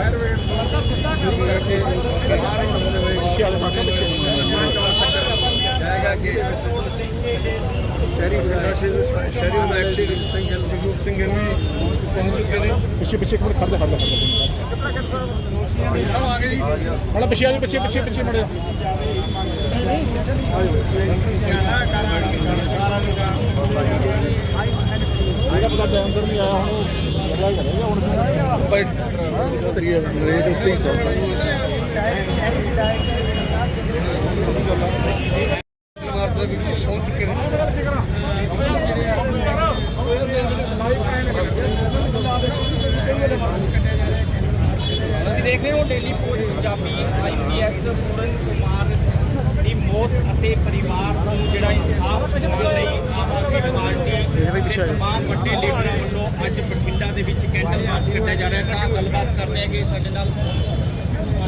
ਮੜਾ ਇੱਧਰ ਅੱਕਾ ਪਿੱਛੇ ਕਰ ਕਰਨਾ ਸ਼ਹਿਰੀ ਬਠਿੰਡਾ ਸ਼ਹਿਰੀ ਸ਼ਹਿਰੀ ਵਿਧਾਇਕ ਸਿੰਘ ਗਿੱਲ ਜਗਰੂਪ ਸਿੰਘ ਗਿੱਲ ਵੀ ਪਹੁੰਚ ਚੁੱਕੇ ਨੇ ਪਿੱਛੇ ਪਿੱਛੇ ਇੱਕ ਮਿੰਟ ਖੜ ਜਾ ਖੜ ਜਾ ਸਭ ਆ ਗਏ ਜੀ। ਮੜਾ ਪਿੱਛੇ ਆ ਜਾ ਪਿੱਛੇ ਪਿੱਛੇ ਪਿੱਛੇ ਮੜਿਆ ਇਹਦਾ ਪਤਾ ਡਾਂਸਰ ਨਹੀਂ ਆਇਆ ਹੁਣ ਲੱਗਾ ਕਰੇਗਾ ਹੁਣ ਪਰ ਤਰੀਏ ਨਰੇਸ਼ ਉੱਤੇ ਹੀ ਚੱਲਦਾ ਮਾਰਤ ਦੇ ਵਿੱਚ ਪਹੁੰਚ ਚੁੱਕੇ ਨੇ ਅਸੀਂ ਦੇਖ ਰਹੇ ਹੋ daily post Punjabi IPS Puran Kumar ਦੀ ਮੌਤ ਅਤੇ ਪਰਿਵਾਰ ਨੂੰ ਜਿਹੜਾ ਇਨਸਾਫ ਦਿਵਾਉਣ ਲਈ ਆਮ ਆਦਮੀ ਪਾਰਟੀ ਦੇ ਤਮਾਮ ਵੱਡੇ ਲੀਡਰਾਂ ਵੱਲੋਂ ਅੱਜ ਬਠਿੰਡਾ ਦੇ ਵਿੱਚ ਕੈਂਡਲ ਮਾਰਚ ਕੱਢਿਆ ਜਾ ਰਿਹਾ। ਹੈ ਗੱਲਬਾਤ ਕਰਦੇ ਹੈਗੇ ਸਾਡੇ ਨਾਲ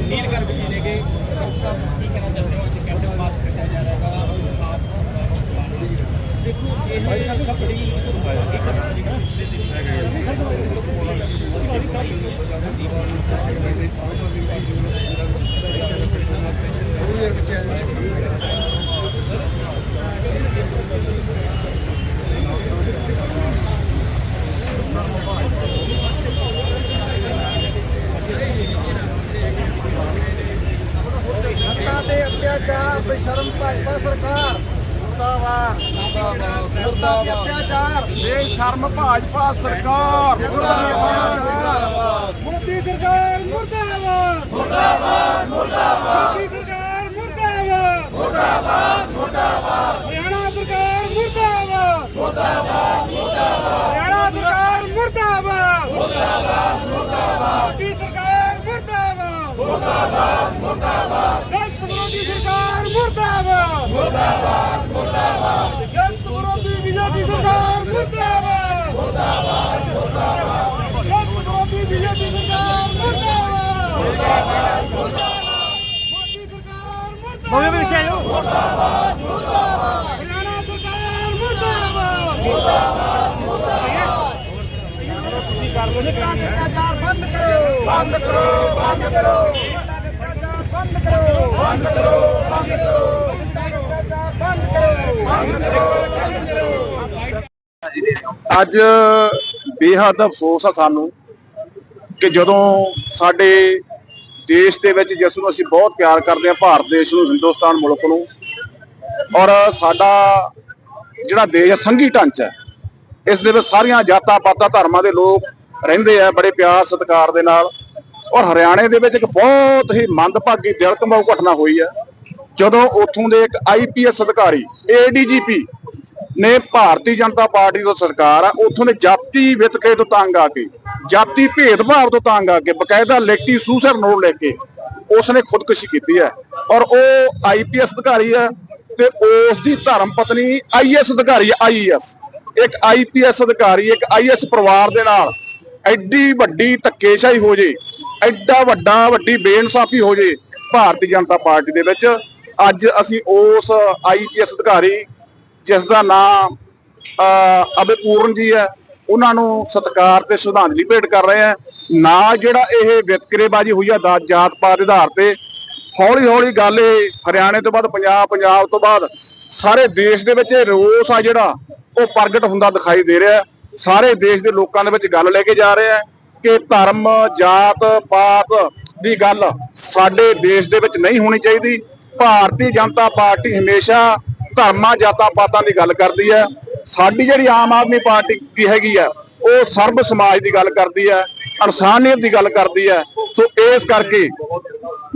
ਨੀਲ ਗਰਗ ਜੀ ਨੇਗੇ। ਕੀ ਕਹਿਣਾ ਚਾਹੁੰਦੇ ਹੋ? ਅੱਜ ਕੈਂਡਲ ਮਾਰਚ ਕੱਢਿਆ ਜਾ ਰਿਹਾ ਹੈ ਇਨਸਾਫ ਦੇਖੋ ਇਹ ਸਭ ਬੜੀ ਤੇ ਅਤਿਆਚਾਰ ਬੇਸ਼ਰਮ ਭਾਜਪਾ ਸਰਕਾਰ। ਮੁਰਦਾਬਾਦ ਮੁਰਦਾਬਾਦ ਅਤਿਆਚਾਰ। ਬੇਸ਼ਰਮ ਭਾਜਪਾ ਸਰਕਾਰ। ਮੁਰਦਾਬਾਦ ਮੋਦੀ ਸਰਕਾਰ ਮੁਰਦਾਬਾਦ। ਮੁਰਦਾਬਾਦ ਮੁਰਦਾਬਾਦ। ਮੁਰਦਾਬਾਦ ਮੁਰਦਾਬਾਦ। ਹਰਿਆਣਾ ਸਰਕਾਰ ਮੁਰਦਾਬਾਦ। ਮੁਰਦਾਬਾਦ ਮੁਰਦਾਬਾਦ। ਹਰਿਆਣਾ ਸਰਕਾਰ ਮੁਰਦਾਬਾਦ। ਮੁਰਦਾਬਾਦ ਮੁਰਦਾਬਾਦ। ਮੋਦੀ ਸਰਕਾਰ ਮੁਰਦਾਬਾਦ। ਮੁਰਦਾਬਾਦ ਮੁਰਦਾਬਾਦ। ਦਲਿਤ ਵਿਰੋਧੀ ਸਰਕਾਰ ਮੁਰਦਾਬਾਦ। ਮੁਰਦਾਬਾਦ ਮੁਰਦਾਬਾਦ। ਦਲਿਤ ਵਿਰੋਧੀ ਬੀਜੇਪੀ ਸਰਕਾਰ ਮੁਰਦਾਬਾਦ। ਮੁਰਦਾਬਾਦ ਮੁਰਦਾਬਾਦ। ਦਲਿਤ ਵਿਰੋਧੀ ਬੀਜੇਪੀ ਸਰਕਾਰ ਮੁਰਦਾਬਾਦ। ਮੁਰਦਾਬਾਦ ਮੁਰਦਾਬਾਦ। ਸਰਕਾਰ ਮੁਰਦਾਬਾਦ ਮੋਦੀ ਪਿੱਛੇ ਆਓ ਮੁਰਦਾਬਾਦ ਮੁਰਦਾਬਾਦ। ਹਰਿਆਣਾ ਸਰਕਾਰ ਮੁਰਦਾਬਾਦ। ਹੱਕਾਂ ਤੇ ਅਤਿਆਚਾਰ ਬੰਦ ਕਰੋ। ਬੰਦ ਕਰੋ ਬੰਦ ਕਰੋ। ਹੱਕਾਂ ਤੇ ਅਤਿਆਚਾਰ ਬੰਦ ਕਰੋ। ਬੰਦ ਕਰੋ ਬੰਦ ਕਰੋ। ਹੱਕਾਂ ਤੇ ਅਤਿਆਚਾਰ ਬੰਦ ਕਰੋ। ਅੱਜ ਬੇਹੱਦ ਅਫਸੋਸ ਆ ਸਾਨੂੰ ਕਿ ਜਦੋਂ ਸਾਡੇ ਦੇਸ਼ ਦੇ ਵਿੱਚ ਜਿਸ ਨੂੰ ਅਸੀਂ ਬਹੁਤ ਪਿਆਰ ਕਰਦੇ ਹਾਂ, ਭਾਰਤ ਦੇਸ਼ ਨੂੰ, ਹਿੰਦੁਸਤਾਨ ਮੁਲਕ ਨੂੰ, ਔਰ ਸਾਡਾ ਜਿਹੜਾ ਦੇਸ਼ ਹੈ, ਸੰਘੀ ਢਾਂਚਾ ਹੈ, ਇਸ ਦੇ ਵਿੱਚ ਸਾਰੀਆਂ ਜਾਤਾਂ ਪਾਤਾਂ ਧਰਮਾਂ ਦੇ ਲੋਕ ਰਹਿੰਦੇ ਆ ਬੜੇ ਪਿਆਰ ਸਤਿਕਾਰ ਦੇ ਨਾਲ, ਔਰ ਹਰਿਆਣੇ ਦੇ ਵਿੱਚ ਇੱਕ ਬਹੁਤ ਹੀ ਮੰਦਭਾਗੀ ਦਿਲ ਕੰਬਾਊ ਘਟਨਾ ਹੋਈ ਹੈ, ਜਦੋਂ ਉੱਥੋਂ ਦੇ ਇੱਕ ਆਈਪੀਐਸ ਅਧਿਕਾਰੀ ਏਡੀਜੀਪੀ ਨੇ ਭਾਰਤੀ ਜਨਤਾ ਪਾਰਟੀ ਤੋਂ ਸਰਕਾਰ ਆ, ਉੱਥੋਂ ਦੇ ਜਾਤੀ ਵਿਤਕਰੇ ਤੋਂ ਤੰਗ ਆ ਕੇ, ਜਾਤੀ ਭੇਦਭਾਵ ਤੋਂ ਤੰਗ ਆ ਕੇ, ਬਕਾਇਦਾ ਲਿਖਤੀ ਸੂਸਰ ਨੋਟ ਲੈ ਕੇ ਉਸਨੇ ਖੁਦਕੁਸ਼ੀ ਕੀਤੀ ਹੈ। ਔਰ ਉਹ ਆਈਪੀਐਸ ਅਧਿਕਾਰੀ ਹੈ ਤੇ ਉਸ ਦੀ ਧਰਮ ਪਤਨੀ ਆਈਐਸ ਅਧਿਕਾਰੀ ਹੈ ਆਈਐਸ ਇੱਕ ਆਈਪੀਐਸ ਅਧਿਕਾਰੀ, ਇੱਕ ਆਈਐਸ ਪਰਿਵਾਰ ਦੇ ਨਾਲ ਐਡੀ ਵੱਡੀ ਧੱਕੇਸ਼ਾਹੀ ਹੋ ਜੇ, ਐਡਾ ਵੱਡਾ ਵੱਡੀ ਬੇਇਨਸਾਫੀ ਹੋ ਜੇ ਭਾਰਤੀ ਜਨਤਾ ਪਾਰਟੀ ਦੇ ਵਿੱਚ, ਅੱਜ ਅਸੀਂ ਉਸ ਆਈਪੀਐਸ ਅਧਿਕਾਰੀ ਜਿਸ ਦਾ ਨਾਮ ਅਬੇ ਪੂਰਨ ਜੀ ਹੈ, ਉਹਨਾਂ ਨੂੰ ਸਤਿਕਾਰ ਤੇ ਸ਼ਰਧਾਂਜਲੀ ਭੇਟ ਕਰ ਰਹੇ ਆ ਨਾ ਜਿਹੜਾ ਇਹ ਵਿਤਕਰੇਬਾਜ਼ੀ ਹੋਈ ਆ ਦਾ ਜਾਤ ਪਾਤ ਦੇ ਆਧਾਰ ਤੇ ਹੌਲੀ ਹੌਲੀ ਗੱਲ ਇਹ ਹਰਿਆਣੇ ਤੋਂ ਬਾਅਦ, ਪੰਜਾਬ ਪੰਜਾਬ ਤੋਂ ਬਾਅਦ, ਸਾਰੇ ਦੇਸ਼ ਦੇ ਵਿੱਚ ਇਹ ਰੋਸ ਆ ਜਿਹੜਾ, ਉਹ ਪ੍ਰਗਟ ਹੁੰਦਾ ਦਿਖਾਈ ਦੇ ਰਿਹਾ ਸਾਰੇ ਦੇਸ਼ ਦੇ ਲੋਕਾਂ ਦੇ ਵਿੱਚ ਗੱਲ ਲੈ ਕੇ ਜਾ ਰਿਹਾ ਕਿ ਧਰਮ, ਜਾਤ ਪਾਤ ਦੀ ਗੱਲ ਸਾਡੇ ਦੇਸ਼ ਦੇ ਵਿੱਚ ਨਹੀਂ ਹੋਣੀ ਚਾਹੀਦੀ। ਭਾਰਤੀ ਜਨਤਾ ਪਾਰਟੀ ਹਮੇਸ਼ਾ ਧਰਮਾਂ, ਜਾਤਾਂ ਪਾਤਾਂ ਦੀ ਗੱਲ ਕਰਦੀ ਹੈ। ਸਾਡੀ ਜਿਹੜੀ ਆਮ ਆਦਮੀ ਪਾਰਟੀ ਦੀ ਹੈਗੀ ਆ ਉਹ ਸਰਬ ਸਮਾਜ ਦੀ ਗੱਲ ਕਰਦੀ ਹੈ, ਇਨਸਾਨੀਅਤ ਦੀ ਗੱਲ ਕਰਦੀ ਹੈ। ਸੋ ਇਸ ਕਰਕੇ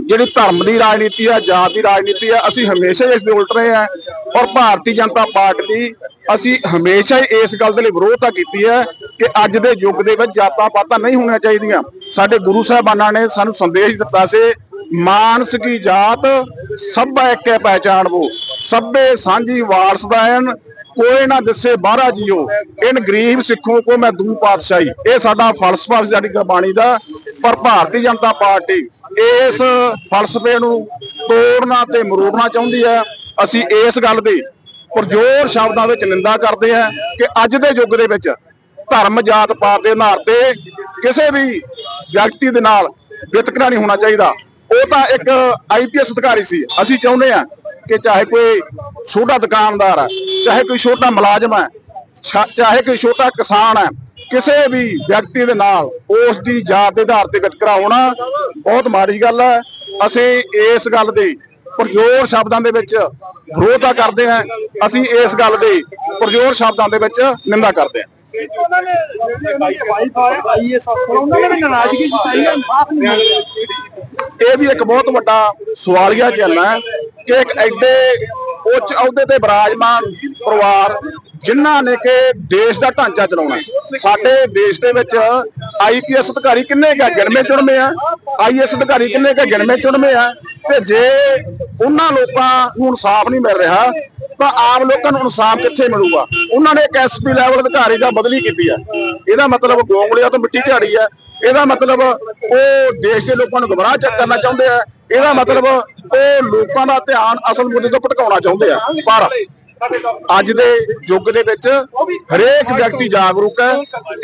ਜਿਹੜੀ ਧਰਮ ਦੀ ਰਾਜਨੀਤੀ ਹੈ, ਜਾਤ ਦੀ ਰਾਜਨੀਤੀ ਹੈ, ਅਸੀਂ ਹਮੇਸ਼ਾ ਇਸ ਦੇ ਉਲਟ ਰਹੇ ਹਾਂ ਔਰ ਭਾਰਤੀ ਜਨਤਾ ਪਾਰਟੀ ਅਸੀਂ ਹਮੇਸ਼ਾ ਹੀ ਇਸ ਗੱਲ ਦੇ ਲਈ ਵਿਰੋਧਤਾ ਕੀਤੀ ਹੈ ਕਿ ਅੱਜ ਦੇ ਯੁੱਗ ਦੇ ਵਿੱਚ ਜਾਤਾਂ ਪਾਤਾਂ ਨਹੀਂ ਹੋਣੀਆਂ ਚਾਹੀਦੀਆਂ। ਸਾਡੇ ਗੁਰੂ ਸਾਹਿਬਾਨਾਂ ਨੇ ਸਾਨੂੰ ਸੰਦੇਸ਼ ਦਿੱਤਾ ਸੀ, ਮਾਨਸ ਕੀ ਜਾਤ ਸਭ ਇੱਕ ਇੱਕੇ ਪਹਿਚਾਨਵੋ ਸਭੇ ਸਾਂਝੀ ਵਾਰਸਦਾਨ ਕੋਈ ਨਾ ਦੱਸੇ ਬਾਹਰਾ ਜੀਓ। ਇਨ ਗਰੀਬ ਸਿੱਖੋ ਕੋ ਮੈਂ ਦੂ ਪਾਤਸ਼ਾਹੀ। ਇਹ ਸਾਡਾ ਫਲਸਫਾ ਸਾਡੀ ਗੁਰਬਾਣੀ ਦਾ ਪਰ ਭਾਰਤੀ ਜਨਤਾ ਪਾਰਟੀ ਇਸ ਫਲਸਫੇ ਨੂੰ ਤੋੜਨਾ ਤੇ ਮਰੋੜਨਾ ਚਾਹੁੰਦੀ ਹੈ। ਅਸੀਂ ਇਸ ਗੱਲ ਦੀ ਪਰਜ਼ੋਰ ਸ਼ਬਦਾਂ ਵਿੱਚ ਨਿੰਦਾ ਕਰਦੇ ਹਾਂ ਕਿ ਅੱਜ ਦੇ ਯੁੱਗ ਦੇ ਵਿੱਚ ਧਰਮ ਜਾਤ ਪਾਤ ਦੇ ਆਧਾਰ ਤੇ ਕਿਸੇ ਵੀ ਵਿਅਕਤੀ ਦੇ ਨਾਲ ਵਿਤਕਰਾ ਨਹੀਂ ਹੋਣਾ ਚਾਹੀਦਾ। ਉਹ ਤਾਂ ਇੱਕ ਆਈਪੀਐਸ ਅਧਿਕਾਰੀ ਸੀ। ਅਸੀਂ ਚਾਹੁੰਦੇ ਹਾਂ ਕਿ ਚਾਹੇ ਕੋਈ ਛੋਟਾ ਦੁਕਾਨਦਾਰ ਹੈ, ਚਾਹੇ ਕੋਈ ਛੋਟਾ ਮੁਲਾਜ਼ਮ ਹੈ ਚਾਹੇ ਕੋਈ ਛੋਟਾ ਕਿਸਾਨ ਹੈ, ਕਿਸੇ ਵੀ ਵਿਅਕਤੀ ਦੇ ਨਾਲ ਉਸ ਦੀ ਜਾਤ ਦੇ ਆਧਾਰ ਤੇ ਵਿਤਕਰਾ ਹੋਣਾ ਬਹੁਤ ਮਾੜੀ ਗੱਲ ਹੈ। ਅਸੀਂ ਇਸ ਗੱਲ ਦੀ ਪੁਰਜੋਰ ਸ਼ਬਦਾਂ ਦੇ ਵਿੱਚ ਵਿਰੋਧਤਾ ਕਰਦੇ ਹਾਂ। ਅਸੀਂ ਇਸ ਗੱਲ ਦੀ ਪੁਰਜੋਰ ਸ਼ਬਦਾਂ ਦੇ ਵਿੱਚ ਨਿੰਦਾ ਕਰਦੇ ਹਾਂ। ਉਹਨਾਂ ਨੇ ਉਹਨਾਂ ਦੀ ਵਾਈਫ ਹੈ ਆਈਐਸ ਅਫਸਰ ਉਹਨਾਂ ਨੇ ਨਾਰਾਜ਼ਗੀ ਜਤਾਈ ਹੈ ਇਨਸਾਫ ਨਹੀਂ ਮਿਲ ਇਹ ਵੀ ਇੱਕ ਬਹੁਤ ਵੱਡਾ ਸਵਾਲੀਆ ਚਿੰਨ੍ਹ ਹੈ ਕਿ ਇੱਕ ਐਡੇ ਉੱਚ ਅਹੁਦੇ ਤੇ ਵਿਰਾਜਮਾਨ ਪਰਿਵਾਰ ਜਿਨ੍ਹਾਂ ਨੇ ਕਿ ਦੇਸ਼ ਦਾ ਢਾਂਚਾ ਚਲਾਉਣਾ ਸਾਡੇ ਦੇਸ਼ ਦੇ ਵਿੱਚ ਆਈਪੀਐਸ ਅਧਿਕਾਰੀ ਕਿੰਨੇ ਕੁ ਗਿਣਵੇਂ ਚੁਣਵੇਂ ਆ। ਆਈਐਸ ਅਧਿਕਾਰੀ ਕਿੰਨੇ ਕੁ ਗਿਣਵੇਂ ਚੁਣਵੇਂ ਆ। ਤੇ ਜੇ ਉਹਨਾਂ ਲੋਕਾਂ ਨੂੰ ਇਨਸਾਫ ਨਹੀਂ ਮਿਲ ਰਿਹਾ ਤਾਂ ਆਮ ਲੋਕਾਂ ਨੂੰ ਇਨਸਾਫ ਕਿੱਥੇ ਮਿਲੂਗਾ? ਉਹਨਾਂ ਨੇ ਇੱਕ ਐਸਪੀ ਲੈਵਲ ਅਧਿਕਾਰੀ ਦਾ ਬਦਲੀ ਕੀਤੀ ਹੈ। ਇਹਦਾ ਮਤਲਬ ਗੋਂਗਲਿਆਂ ਤੋਂ ਮਿੱਟੀ ਝਾੜੀ ਹੈ। ਇਹਦਾ ਮਤਲਬ ਉਹ ਦੇਸ਼ ਦੇ ਲੋਕਾਂ ਨੂੰ ਗਮਰਾਹ ਚ ਕਰਨਾ ਚਾਹੁੰਦੇ ਆ। ਇਹਦਾ ਮਤਲਬ ਉਹ ਲੋਕਾਂ ਦਾ ਧਿਆਨ ਅਸਲ ਮੁੱਦੇ ਤੋਂ ਭਟਕਾਉਣਾ ਚਾਹੁੰਦੇ ਆ। ਪਰ ਅੱਜ ਦੇ ਯੁੱਗ ਦੇ ਵਿੱਚ ਹਰੇਕ ਵਿਅਕਤੀ ਜਾਗਰੂਕ ਹੈ।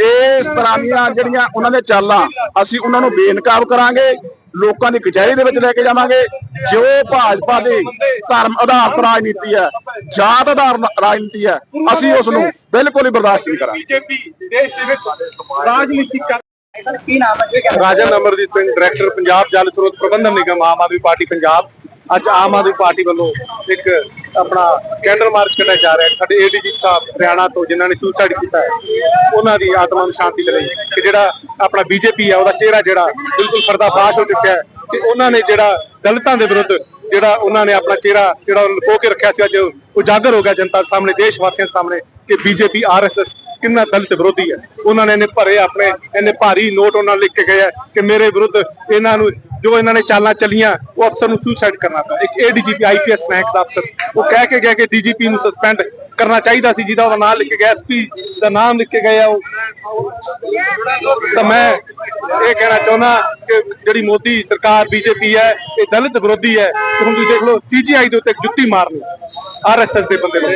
ਇਸ ਤਰ੍ਹਾਂ ਦੀਆਂ ਜਿਹੜੀਆਂ ਉਹਨਾਂ ਦੇ ਚਾਲਾਂ, ਅਸੀਂ ਉਹਨਾਂ ਨੂੰ ਬੇਨਕਾਬ ਕਰਾਂਗੇ। ਲੋਕਾਂ ਦੀ ਕਚਹਿਰੀ ਦੇ ਵਿੱਚ ਲੈ ਕੇ ਜਾਵਾਂਗੇ। ਜੋ ਭਾਜਪਾ ਦੀ ਧਰਮ ਆਧਾਰਿਤ ਰਾਜਨੀਤੀ ਹੈ ਜਾਤ ਆਧਾਰਿਤ ਰਾਜਨੀਤੀ ਹੈ ਅਸੀਂ ਉਸ ਨੂੰ ਬਿਲਕੁਲ ਹੀ ਬਰਦਾਸ਼ਤ ਨਹੀਂ ਕਰਾਂਗੇ। ਬੀਜੇਪੀ ਦੇਸ਼ ਦੇ ਵਿੱਚ ਰਾਜਨੀਤੀ ਕਰ ਸਰ ਕੀ ਨਾਮ ਹੈ ਜੀ ਰਾਜਨ ਅਮਰਜੀਤ ਸਿੰਘ ਡਾਇਰੈਕਟਰ ਪੰਜਾਬ ਜਲ ਸਰੋਤ ਪ੍ਰਬੰਧਨ ਨਿਗਮ ਆਮ ਆਦਮੀ ਪਾਰਟੀ ਪੰਜਾਬ। ਅੱਜ ਆਮ ਆਦਮੀ ਪਾਰਟੀ ਵੱਲੋਂ ਇੱਕ ਆਪਣਾ ਕੈਂਡਲ ਮਾਰਚ ਕੱਢਿਆ ਜਾ ਰਿਹਾ ਸਾਡੇ ਏਡੀਜੀ ਸਾਹਿਬ ਹਰਿਆਣਾ ਤੋਂ ਜਿਨ੍ਹਾਂ ਨੇ ਸੁਸਾਈਡ ਕੀਤਾ ਹੈ, ਉਹਨਾਂ ਦੀ ਆਤਮਾ ਨੂੰ ਸ਼ਾਂਤੀ ਦੇ ਕਿ ਜਿਹੜਾ ਆਪਣਾ ਬੀਜੇਪੀ ਹੈ ਉਹਦਾ ਚਿਹਰਾ ਜਿਹੜਾ ਬਿਲਕੁਲ ਪਰਦਾਫਾਸ਼ ਹੋ ਚੁੱਕਿਆ ਹੈ ਤੇ ਉਹਨਾਂ ਨੇ ਜਿਹੜਾ ਦਲਿਤਾਂ ਦੇ ਵਿਰੁੱਧ ਜਿਹੜਾ ਉਹਨਾਂ ਨੇ ਆਪਣਾ ਚਿਹਰਾ ਜਿਹੜਾ ਉਹ ਲੁਕੋ ਕੇ ਰੱਖਿਆ ਸੀ, ਅੱਜ ਉਜਾਗਰ ਹੋ ਗਿਆ ਜਨਤਾ ਸਾਹਮਣੇ, ਦੇਸ਼ ਵਾਸੀਆਂ ਸਾਹਮਣੇ ਕਿ ਬੀਜੇਪੀ ਆਰਐਸਐਸ ਕਿੰਨਾ ਦਲਿਤ ਵਿਰੋਧੀ ਹੈ। ਉਹਨਾਂ ਨੇ ਇਹਨੇ ਭਰੇ ਆਪਣੇ ਇਹਨੇ ਭਾਰੀ ਨੋਟ ਉਹਨਾਂ ਨੂੰ ਲਿਖ ਕੇ ਗਏ ਹੈ ਕਿ ਮੇਰੇ ਵਿਰੁੱਧ ਇਹਨਾਂ ਨੂੰ ਜੋ ਇਹਨਾਂ ਨੇ ਚਾਲਾਂ ਚੱਲੀਆਂ, ਉਹ ਅਫਸਰ ਨੂੰ ਸੁਸਾਈਡ ਕਰਨਾ ਪਿਆ। ਇੱਕ ਏਡੀਜੀਪੀ ਆਈਪੀਐਸ ਰੈਂਕ ਦਾ ਅਫਸਰ। ਉਹ ਕਹਿ ਕੇ ਗਿਆ ਕਿ ਡੀਜੀਪੀ ਨੂੰ ਸਸਪੈਂਡ ਕਰਨਾ ਚਾਹੀਦਾ ਸੀ, ਜਿਹਦਾ ਉਹਦਾ ਨਾਮ ਲਿਖ ਕੇ ਗਿਆ ਐਸਪੀ ਦਾ ਨਾਮ ਲਿਖ ਕੇ ਗਏ ਉਹ। ਤਾਂ ਮੈਂ ਇਹ ਕਹਿਣਾ ਚਾਹੁੰਦਾ ਕਿ ਜਿਹੜੀ ਮੋਦੀ ਸਰਕਾਰ ਬੀਜੇਪੀ ਹੈ, ਇਹ ਦਲਿਤ ਵਿਰੋਧੀ ਹੈ। ਹੁਣ ਤੁਸੀਂ ਦੇਖ ਲਓ ਸੀਜੀਆਈ ਦੇ ਉੱਤੇ ਜੁੱਤੀ ਮਾਰਨੀ ਆਰਐਸਐਸ ਦੇ ਬੰਦੇ ਨੂੰ।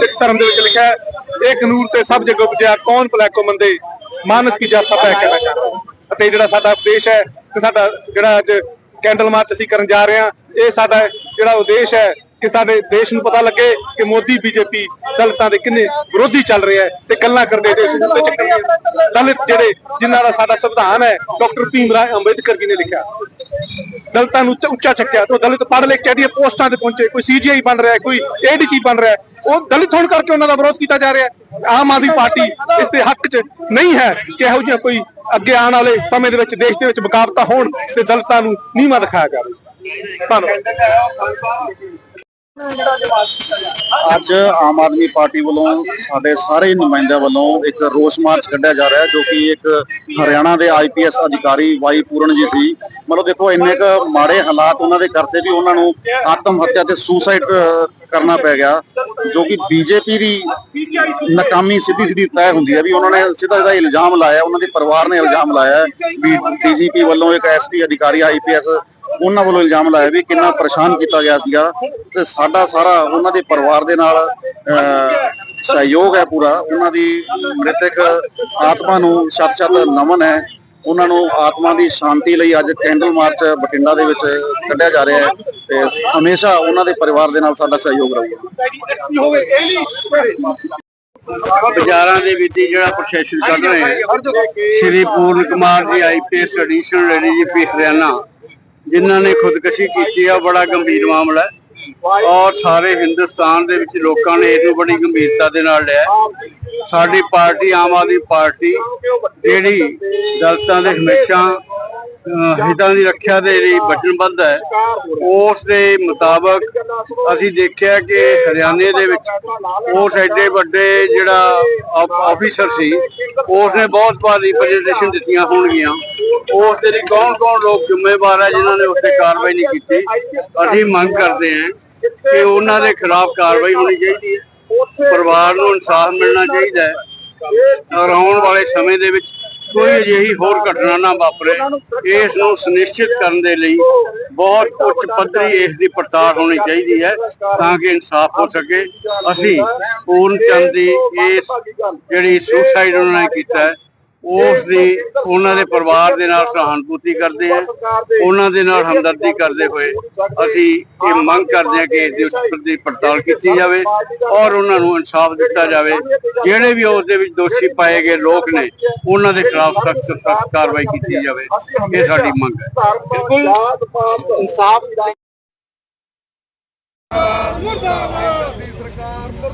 ਸਿੱਖ ਧਰਮ ਦੇ ਵਿੱਚ ਲਿਖਿਆ ਹੈ, ਇਹ ਕਾਨੂੰਨ ਤੇ ਸਭ ਜਗ੍ਹਾ ਉਪਜਿਆ, ਕੌਣ ਭਲੈਕੋ ਮੰਦੇ ਮਾਨਸ ਕੀ ਜਾਤ ਸਭ ਹੈ ਕਹਿਣਾ ਚਾਹੁੰਦਾ ਅਤੇ ਜਿਹੜਾ ਸਾਡਾ ਉਪਦੇਸ਼ ਹੈ ਤੇ ਸਾਡਾ ਜਿਹੜਾ ਅੱਜ ਕੈਂਡਲ ਮਾਰਚ ਅਸੀਂ ਕਰਨ ਜਾ ਰਹੇ ਹਾਂ, ਇਹ ਸਾਡਾ ਜਿਹੜਾ ਉਦੇਸ਼ ਹੈ ਕਿ ਸਾਡੇ ਦੇਸ਼ ਨੂੰ ਪਤਾ ਲੱਗੇ ਕਿ ਮੋਦੀ ਬੀਜੇਪੀ ਦਲਿਤਾਂ ਦੇ ਕਿੰਨੇ ਵਿਰੋਧੀ ਚੱਲ ਰਿਹਾ ਹੈ ਤੇ ਗੱਲਾਂ ਕਰਦੇ ਦੇਸ਼ ਨੂੰ ਉੱਤੇ ਚੱਕਣਗੇ ਦਲਿਤ ਜਿਹੜੇ ਜਿਨ੍ਹਾਂ ਦਾ ਸਾਡਾ ਸੰਵਿਧਾਨ ਹੈ ਡਾਕਟਰ ਭੀਮ ਰਾਏ ਅੰਬੇਦਕਰ ਜੀ ਨੇ ਲਿਖਿਆ। ਦਲਿਤਾਂ ਨੂੰ ਉੱਚਾ- ਚੱਕਿਆ ਤੇ ਦਲਿਤ ਪੜ੍ਹ ਲਿਖ ਕੇ ਐਡੀਆਂ ਪੋਸਟਾਂ ਤੇ ਪਹੁੰਚੇ ਕੋਈ ਸੀਜੀਆਈ ਬਣ ਰਿਹਾ ਹੈ, ਕੋਈ ਏਡੀਜੀ ਬਣ ਰਿਹਾ ਉਹ ਦਲਿਤ ਹੋਣ ਕਰਕੇ ਉਹਨਾਂ ਦਾ ਵਿਰੋਧ ਕੀਤਾ ਜਾ ਰਿਹਾ ਆਮ ਆਦਮੀ ਪਾਰਟੀ ਇਸ ਦੇ ਹੱਕ 'ਚ ਨਹੀਂ ਹੈ ਕਿ ਇਹੋ ਜਿਹਾ ਕੋਈ ਅੱਗੇ ਆਉਣ ਵਾਲੇ ਸਮੇਂ ਦੇ ਵਿੱਚ ਦੇਸ਼ ਦੇ ਵਿੱਚ ਬਕਾਵਤਾ ਹੋਣ ਤੇ ਦਲਤਾਂ ਨੂੰ ਨੀਵਾਂ ਦਿਖਾਇਆ ਜਾਵੇ। ਧੰਨਵਾਦ। ਅੱਜ ਆਮ ਆਦਮੀ ਪਾਰਟੀ ਵੱਲੋਂ ਸਾਡੇ ਸਾਰੇ ਨੁਮਾਇੰਦਿਆਂ ਵੱਲੋਂ ਇੱਕ ਰੋਸ ਮਾਰਚ ਕੱਢਿਆ ਜਾ ਰਿਹਾ ਹੈ, ਜੋ ਕਿ ਇੱਕ ਹਰਿਆਣਾ ਦੇ ਆਈਪੀਐਸ ਅਧਿਕਾਰੀ ਵਾਈ ਪੂਰਨ ਜੀ ਸੀ। ਮਤਲਬ ਦੇਖੋ, ਇੰਨੇ ਕ ਮਾੜੇ ਹਾਲਾਤ ਉਹਨਾਂ ਦੇ ਕਰਤੇ ਵੀ ਉਹਨਾਂ ਨੂੰ ਆਤਮ ਹੱਤਿਆ ਤੇ ਸੁਸਾਈਡ ਕਰਨਾ ਪੈ ਗਿਆ। ਜੋ ਕਿ ਬੀਜੇਪੀ ਦੀ ਨਾਕਾਮੀ ਸਿੱਧੀ ਸਿੱਧੀ ਤੈਅ ਹੁੰਦੀ ਹੈ ਵੀ ਉਹਨਾਂ ਨੇ ਸਿੱਧਾ ਸਿੱਧਾ ਇਲਜ਼ਾਮ ਲਾਇਆ ਉਹਨਾਂ ਦੇ ਪਰਿਵਾਰ ਨੇ ਇਲਜ਼ਾਮ ਲਾਇਆ ਵੀ ਡੀਜੀਪੀ ਵੱਲੋਂ ਇੱਕ ਐਸਪੀ ਅਧਿਕਾਰੀ ਆਈਪੀਐਸ ਉਹਨਾਂ ਵੱਲੋਂ ਇਲਜ਼ਾਮ ਲਾਇਆ ਵੀ ਕਿੰਨਾ ਪਰੇਸ਼ਾਨ ਕੀਤਾ ਗਿਆ ਸੀਗਾ ਤੇ ਸਾਡਾ ਸਾਰਾ ਉਹਨਾਂ ਦੇ ਪਰਿਵਾਰ ਦੇ ਨਾਲ ਅਹ, ਸਹਿਯੋਗ ਹੈ ਪੂਰਾ। ਉਹਨਾਂ ਦੀ ਮ੍ਰਿਤਕ ਆਤਮਾ ਨੂੰ ਸ਼ਤ ਸ਼ਤ ਨਮਨ ਹੈ। ਉਹਨਾਂ ਨੂੰ ਆਤਮਾ ਦੀ ਸ਼ਾਂਤੀ ਲਈ ਅੱਜ ਕੈਂਡਲ ਮਾਰਚ ਬਠਿੰਡਾ ਦੇ ਵਿੱਚ ਕੱਢਿਆ ਜਾ ਰਿਹਾ ਹੈ। ਤੇ ਹਮੇਸ਼ਾ ਉਹਨਾਂ ਦੇ ਪਰਿਵਾਰ ਦੇ ਨਾਲ ਸਾਡਾ ਸਹਿਯੋਗ ਰਹੇਗਾ ਬਾਜ਼ਾਰਾਂ ਦੇ ਵਿੱਚ ਜਿਹੜਾ ਪ੍ਰੋਸੈਸ਼ਨ ਚੱਲ ਰਿਹਾ ਹੈ, ਸ਼੍ਰੀ ਪੂਰਨ ਕੁਮਾਰ ਜੀ ਆਈਪੀਐਸ ਐਡੀਸ਼ਨਲ ਐਡੀਜੀਪੀ ਹਰਿਆਣਾ, ਜਿਨ੍ਹਾਂ ਨੇ ਖੁਦਕੁਸ਼ੀ ਕੀਤੀ ਆ, ਬੜਾ ਗੰਭੀਰ ਮਾਮਲਾ ਹੈ। ਔਰ ਸਾਰੇ ਹਿੰਦੁਸਤਾਨ ਦੇ ਵਿੱਚ ਲੋਕਾਂ ਨੇ ਇਹਨੂੰ ਬੜੀ ਗੰਭੀਰਤਾ ਦੇ ਨਾਲ ਲਿਆ ਸਾਡੀ ਪਾਰਟੀ ਆਮ ਆਦਮੀ ਪਾਰਟੀ ਜਿਹੜੀ ਦਲਤਾਂ ਦੇ ਹਮੇਸ਼ਾ ਹਿੱਤਾਂ ਦੀ ਰੱਖਿਆ ਦੇ ਲਈ ਵਚਨਬੱਧ ਹੈ। ਉਸ ਦੇ ਮੁਤਾਬਕ ਅਸੀਂ ਦੇਖਿਆ ਕਿ ਹਰਿਆਣੇ ਦੇ ਵਿੱਚ ਉਸ ਐਡੇ ਵੱਡੇ ਜਿਹੜਾ ਆਫੀਸਰ ਸੀ ਉਸ ਨੇ ਬਹੁਤ ਵਾਰ ਰਿਪਰੈਜ਼ੈਂਟੇਸ਼ਨ ਦਿੱਤੀਆਂ ਹੋਣਗੀਆਂ। ਉਸ ਦੇ ਲਈ ਕੌਣ ਕੌਣ ਲੋਕ ਜ਼ਿੰਮੇਵਾਰ ਹੈ ਜਿਨ੍ਹਾਂ ਨੇ ਉੱਤੇ ਕਾਰਵਾਈ ਨਹੀਂ ਕੀਤੀ? ਅਸੀਂ ਮੰਗ ਕਰਦੇ ਹਾਂ ਕਿ ਉਹਨਾਂ ਦੇ ਖਿਲਾਫ ਕਾਰਵਾਈ ਹੋਣੀ ਚਾਹੀਦੀ ਹੈ। ਪਰਿਵਾਰ ਨੂੰ ਇਨਸਾਫ ਮਿਲਣਾ ਚਾਹੀਦਾ ਹੈ। ਔਰ ਆਉਣ ਵਾਲੇ ਸਮੇਂ ਦੇ ਵਿੱਚ ਕੋਈ ਅਜਿਹੀ ਹੋਰ ਘਟਨਾ ਨਾ ਵਾਪਰੇ। ਇਸ ਨੂੰ ਸੁਨਿਸ਼ਚਿਤ ਕਰਨ ਦੇ ਲਈ ਬਹੁਤ ਉੱਚ ਪੱਧਰੀ ਇਸ ਦੀ ਪੜਤਾਲ ਹੋਣੀ ਚਾਹੀਦੀ ਹੈ ਤਾਂ ਕਿ ਇਨਸਾਫ ਹੋ ਸਕੇ। ਅਸੀਂ ਪੂਰਨ ਚੰਦ ਦੀ ਇਸ ਜਿਹੜੀ ਸੁਸਾਈਡ ਉਹਨਾਂ ਨੇ ਕੀਤਾ ਉਸ ਦੀ ਉਹਨਾਂ ਦੇ ਪਰਿਵਾਰ ਦੇ ਨਾਲ ਸਹਾਨੁਭੂਤੀ ਕਰਦੇ ਹਾਂ ਉਹਨਾਂ ਦੇ ਨਾਲ ਹਮਦਰਦੀ ਕਰਦੇ ਹੋਏ ਅਸੀਂ ਇਹ ਮੰਗ ਕਰਦੇ ਹਾਂ ਕਿ ਇਸ ਦੀ ਪੜਤਾਲ ਕੀਤੀ ਜਾਵੇ ਔਰ ਉਹਨਾਂ ਨੂੰ ਇਨਸਾਫ ਦਿੱਤਾ ਜਾਵੇ। ਜਿਹੜੇ ਵੀ ਉਸ ਦੇ ਵਿੱਚ ਦੋਸ਼ੀ ਪਾਏ ਗਏ ਲੋਕ ਨੇ ਉਹਨਾਂ ਦੇ ਖਿਲਾਫ ਸਖਤ ਸਖਤ ਕਾਰਵਾਈ ਕੀਤੀ ਜਾਵੇ। ਇਹ ਸਾਡੀ ਮੰਗ ਹੈ। ਬਿਲਕੁਲ। ਇਨਸਾਫ ਮੁਰਦਾਬਾਦ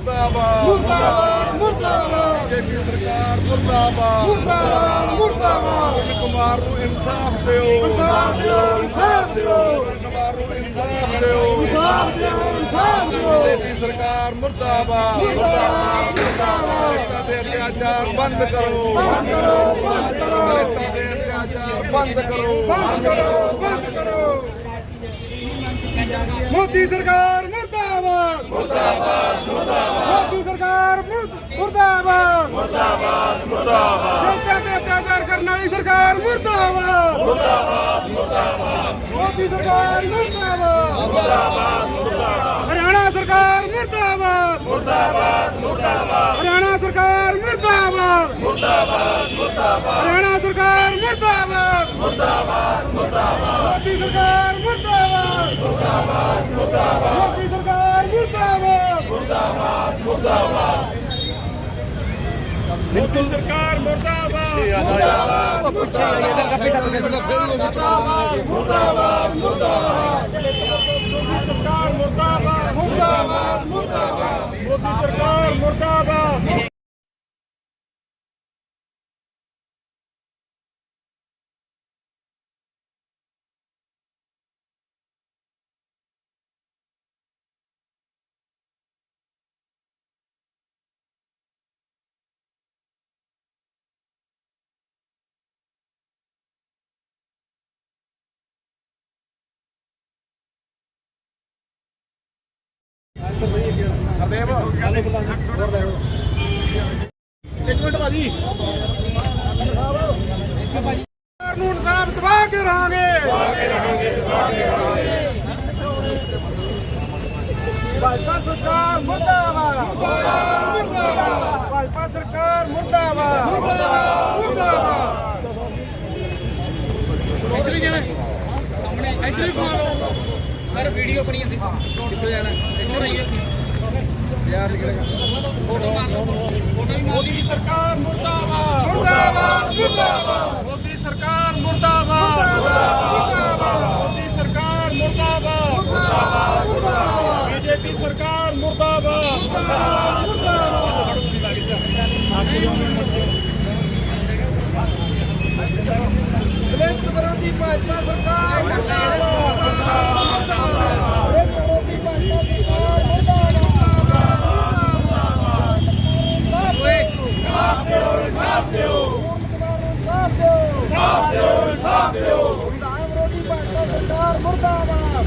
ਮੁਰਦਾਬਾਦ। ਮੁਰਦਾਬਾਦ ਮੁਰਦਾਬਾਦ। ਬੀਜੇਪੀ ਸਰਕਾਰ ਮੁਰਦਾਬਾਦ। ਮੁਰਦਾਬਾਦ ਮੁਰਦਾਬਾਦ। ਕੁਮਾਰ ਨੂੰ ਇਨਸਾਫ ਦਿਓ। ਇਨਸਾਫ ਦਿਓ ਇਨਸਾਫ ਦਿਓ। ਕੁਮਾਰ ਨੂੰ ਇਨਸਾਫ ਦਿਓ। ਇਨਸਾਫ ਦਿਓ ਇਨਸਾਫ ਦਿਓ। ਬੀਜੇਪੀ ਸਰਕਾਰ ਮੁਰਦਾਬਾਦ। ਮੁਰਦਾਬਾਦ ਮੁਰਦਾਬਾਦ। ਦਲਿਤਾਂ ਦੇ ਅਤਿਆਚਾਰ ਬੰਦ ਕਰੋ। ਬੰਦ ਕਰੋ ਬੰਦ ਕਰੋ। ਦਲਿਤਾਂ ਦੇ ਅਤਿਆਚਾਰ ਬੰਦ ਕਰੋ। ਬੰਦ ਕਰੋ ਬੰਦ ਕਰੋ। ਮੋਦੀ ਸਰਕਾਰ ਮੁਰਦਾਬਾਦ ਮੁਰਦਾਬਾਦ ਮੁਰਦਾਬਾਦ ਮੋਦੀ ਸਰਕਾਰ ਮੁਰਦ- ਮੁਰਦਾਬਾਦ ਮੁਰਦਾਬਾਦ ਮੁਰਦਾਬਾਦ ਜਨਤਾ ਤੇ ਅਤਿਆਚਾਰ ਕਰਨ ਵਾਲੀ ਸਰਕਾਰ ਮੁਰਦਾਬਾਦ ਮੁਰਦਾਬਾਦ ਮੁਰਦਾਬਾਦ ਮੋਦੀ ਸਰਕਾਰ ਮੁਰਦਾਬਾਦ ਮੁਰਦਾਬਾਦ ਮੁਰਦਾਬਾਦ ਹਰਿਆਣਾ ਸਰਕਾਰ ਮੁਰਦਾਬਾਦ ਮੁਰਦਾਬਾਦ ਮੁਰਦਾਬਾਦ ਹਰਿਆਣਾ ਸਰਕਾਰ ਮੁਰਦਾਬਾਦ। ਮੁਰਦਾਬਾਦ ਮੁਰਦਾਬਾਦ ਹਰਿਆਣਾ ਸਰਕਾਰ ਮੁਰਦਾਬਾਦ ਮੁਰਦਾਬਾਦ ਮੁਰਦਾਬਾਦ ਮੋਦੀ ਸਰਕਾਰ ਮੁਰਦਾਬਾਦ। ਮੁਰਦਾਬਾਦ ਮੁਰਦਾਬਾਦ ਮੋਦੀ ਸਰਕਾਰ ਮੁਰਦਾਬਾਦ। ਮੁਰਦਾਬਾਦ ਮੁਰਦਾਬਾਦ ਮੋਦੀ ਸਰਕਾਰ ਮੁਰਦਾਬਾਦ ਸਰਕਾਰ ਮੁਰਦਾਬਾਦ। ਮੁਰਦਾਬਾਦ। ਮੋਦੀ ਸਰਕਾਰ ਮੁਰਦਾਬਾਦ। ਸਰਕਾਰ ਨੂੰ ਇਨਸਾਫ ਦਵਾ ਕੇ ਰਹਾਂਗੇ ਭਾਜਪਾ ਸਰਕਾਰ ਮੁਰਦਾਬਾਦ ਮੁਰਦਾਬਾਦ ਭਾਜਪਾ ਸਰਕਾਰ ਮੁਰਦਾਬਾਦ ਮੁਰਦਾਬਾਦ ਮੁਰਦਾਬਾਦ ਸਰ ਵੀਡੀਓ ਬਣੀ ਜਾਂਦੀ ਸੀ ਕਿੱਥੇ ਜਾਣਾ ਇੱਧਰ ਆਈਏ ਯਾਰ ਫੋਟੋ ਮਾਰ ਲਓ ਫੋਟੋ ਵੀ ਮਾਰ ਲਈ ਸਰਕਾਰ ਮੁਰਦਾਬਾਦ ਮੁਰਦਾਬਾਦ ਮੁਰਦਾਬਾਦ ਮੋਦੀ ਸਰਕਾਰ ਮੁਰਦਾਬਾਦ ਮੁਰਦਾਬਾਦ ਮੋਦੀ ਸਰਕਾਰ ਮੁਰਦਾਬਾਦ ਮੁਰਦਾਬਾਦ ਬੀਜੇਪੀ ਸਰਕਾਰ ਮੁਰਦਾਬਾਦ ਦਲਿਤ ਵਿਰੋਧੀ ਭਾਜਪਾ ਸਰਕਾਰ ਮੁਰਦਾਬਾਦ ਦਲਿਤ ਵਿਰੋਧੀ ਭਾਜਪਾ ਸਰਕਾਰ ਮੁਰਦਾਬਾਦ ਸਾਫ਼ ਦਿਓ ਸਾਫ਼ ਦਿਓ ਸਾਫ਼ ਦਿਓ ਸਾਫ਼ ਦਿਓ ਸਾਫ਼ ਦਿਓ ਸੰਵਿਧਾਨ ਵਿਰੋਧੀ ਭਾਜਪਾ ਸਰਕਾਰ ਮੁਰਦਾਬਾਦ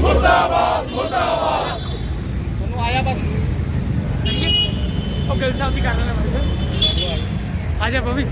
ਤੁਹਾਨੂੰ ਆਇਆ ਬਸ ਉਹ ਗਿਲ ਸਾਹਿਬ ਦੀ ਕਰ ਲੈਣਾ ਆ ਜਾ ਬੋਬੀ।